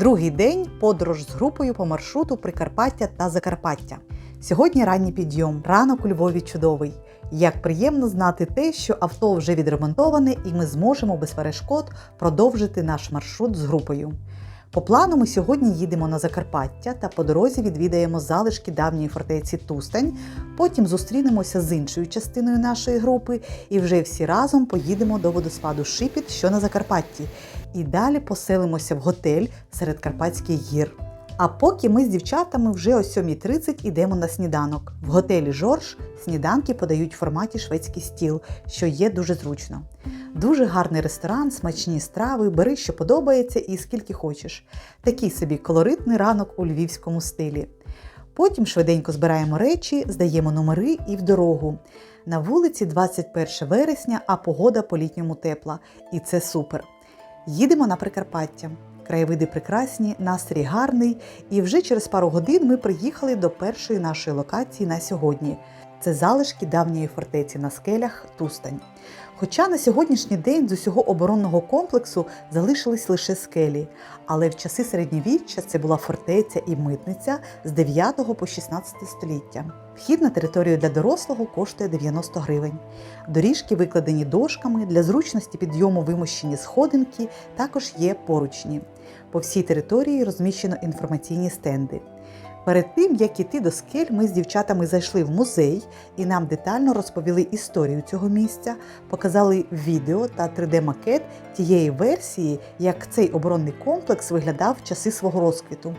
Другий день подорож з групою по маршруту Прикарпаття та Закарпаття. Сьогодні ранній підйом, ранок у Львові чудовий. Як приємно знати те, що авто вже відремонтоване, і ми зможемо без перешкод продовжити наш маршрут з групою. По плану ми сьогодні їдемо на Закарпаття та по дорозі відвідаємо залишки давньої фортеці Тустань. Потім зустрінемося з іншою частиною нашої групи і вже всі разом поїдемо до водоспаду Шипіт, що на Закарпатті. І далі поселимося в готель серед Карпатських гір. А поки ми з дівчатами вже о 7.30 йдемо на сніданок. В готелі Жорж сніданки подають в форматі шведський стіл, що є дуже зручно. Дуже гарний ресторан, смачні страви, бери, що подобається, і скільки хочеш. Такий собі колоритний ранок у львівському стилі. Потім швиденько збираємо речі, здаємо номери і в дорогу. На вулиці 21 вересня, а погода по-літньому тепла. І це супер. Їдемо на Прикарпаття. Краєвиди прекрасні, настрій гарний, і вже через пару годин ми приїхали до першої нашої локації на сьогодні. Це залишки давньої фортеці на скелях Тустань. Хоча на сьогоднішній день з усього оборонного комплексу залишились лише скелі, але в часи середньовіччя це була фортеця і митниця з 9 по 16 століття. Вхід на територію для дорослого коштує 90 гривень. Доріжки викладені дошками, для зручності підйому вимощені сходинки, також є поручні. По всій території розміщено інформаційні стенди. Перед тим, як іти до скель, ми з дівчатами зайшли в музей і нам детально розповіли історію цього місця, показали відео та 3D-макет тієї версії, як цей оборонний комплекс виглядав в часи свого розквіту.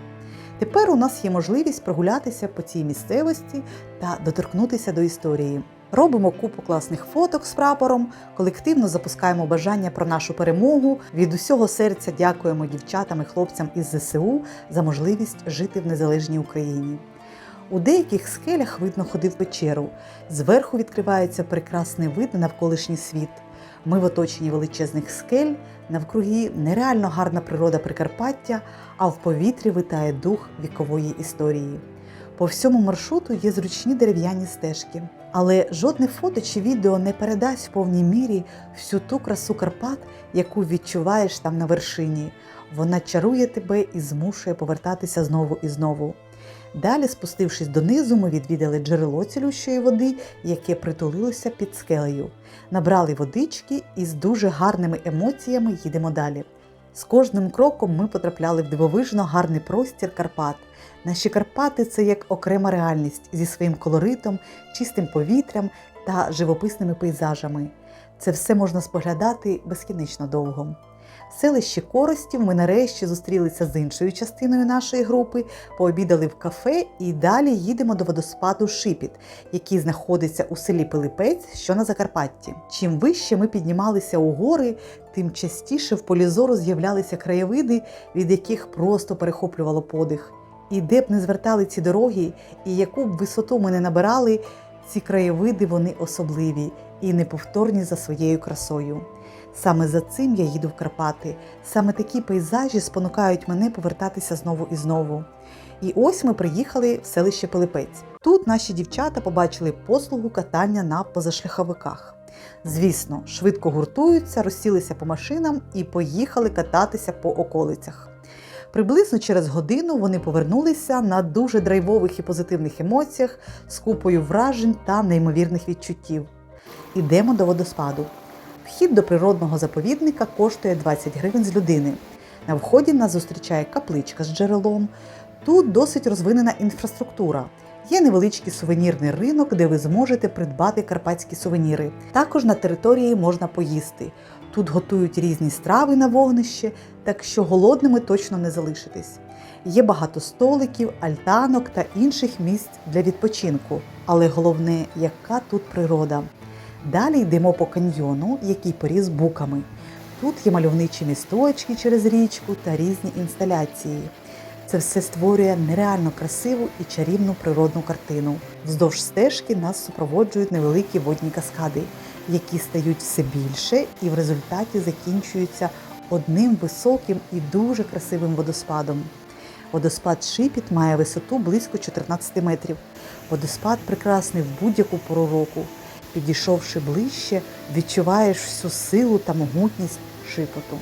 Тепер у нас є можливість прогулятися по цій місцевості та доторкнутися до історії. Робимо купу класних фоток з прапором, колективно запускаємо бажання про нашу перемогу. Від усього серця дякуємо дівчатам і хлопцям із ЗСУ за можливість жити в незалежній Україні. У деяких скелях видно ходив печеру. Зверху відкривається прекрасний вид на навколишній світ. Ми в оточенні величезних скель, навкруги нереально гарна природа Прикарпаття, а в повітрі витає дух вікової історії. По всьому маршруту є зручні дерев'яні стежки. Але жодне фото чи відео не передасть в повній мірі всю ту красу Карпат, яку відчуваєш там на вершині. Вона чарує тебе і змушує повертатися знову і знову. Далі, спустившись донизу, ми відвідали джерело цілющої води, яке притулилося під скелею. Набрали водички і з дуже гарними емоціями їдемо далі. З кожним кроком ми потрапляли в дивовижно гарний простір Карпат. Наші Карпати це як окрема реальність зі своїм колоритом, чистим повітрям та живописними пейзажами. Це все можна споглядати безкінечно довго. В селищі Коростів ми нарешті зустрілися з іншою частиною нашої групи, пообідали в кафе і далі їдемо до водоспаду Шипіт, який знаходиться у селі Пилипець, що на Закарпатті. Чим вище ми піднімалися у гори, тим частіше в полі зору з'являлися краєвиди, від яких просто перехоплювало подих. І де б не звертали ці дороги, і яку б висоту ми не набирали, ці краєвиди вони особливі і неповторні за своєю красою. Саме за цим я їду в Карпати. Саме такі пейзажі спонукають мене повертатися знову і знову. І ось ми приїхали в селище Пилипець. Тут наші дівчата побачили послугу катання на позашляховиках. Звісно, швидко гуртуються, розсілися по машинам і поїхали кататися по околицях. Приблизно через годину вони повернулися на дуже драйвових і позитивних емоціях з купою вражень та неймовірних відчуттів. Ідемо до водоспаду. Вхід до природного заповідника коштує 20 гривень з людини. На вході нас зустрічає капличка з джерелом. Тут досить розвинена інфраструктура. Є невеличкий сувенірний ринок, де ви зможете придбати карпатські сувеніри. Також на території можна поїсти. Тут готують різні страви на вогнище, так що голодними точно не залишитесь. Є багато столиків, альтанок та інших місць для відпочинку. Але головне, яка тут природа. Далі йдемо по каньйону, який поріс буками. Тут є мальовничі місточки через річку та різні інсталяції. Це все створює нереально красиву і чарівну природну картину. Вздовж стежки нас супроводжують невеликі водні каскади, які стають все більше і в результаті закінчуються одним високим і дуже красивим водоспадом. Водоспад Шипіт має висоту близько 14 метрів. Водоспад прекрасний в будь-яку пору року. Підійшовши ближче, відчуваєш всю силу та могутність шипоту.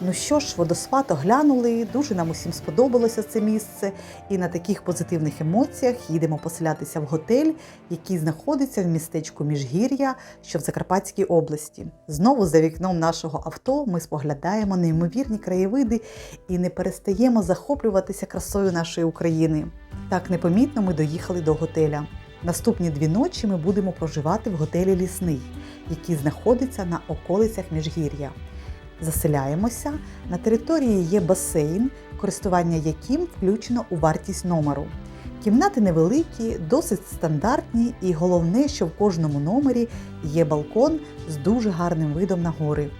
Ну що ж, водоспад оглянули, дуже нам усім сподобалося це місце. І на таких позитивних емоціях їдемо поселятися в готель, який знаходиться в містечку Міжгір'я, що в Закарпатській області. Знову за вікном нашого авто ми споглядаємо неймовірні краєвиди і не перестаємо захоплюватися красою нашої України. Так непомітно ми доїхали до готеля. Наступні дві ночі ми будемо проживати в готелі Лісний, який знаходиться на околицях Міжгір'я. Заселяємося. На території є басейн, користування яким включено у вартість номеру. Кімнати невеликі, досить стандартні, і головне, що в кожному номері є балкон з дуже гарним видом на гори.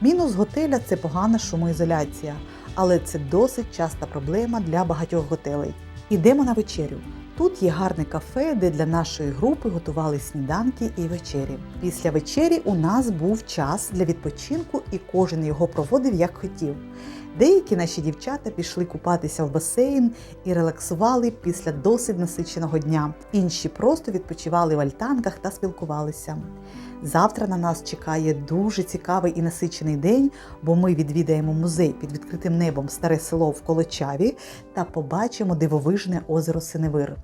Мінус готеля це погана шумоізоляція, але це досить часта проблема для багатьох готелей. Ідемо на вечерю. Тут є гарне кафе, де для нашої групи готували сніданки і вечері. Після вечері у нас був час для відпочинку, і кожен його проводив як хотів. Деякі наші дівчата пішли купатися в басейн і релаксували після досить насиченого дня. Інші просто відпочивали в альтанках та спілкувалися. Завтра на нас чекає дуже цікавий і насичений день, бо ми відвідаємо музей під відкритим небом Старе село в Колочаві та побачимо дивовижне озеро Синевир.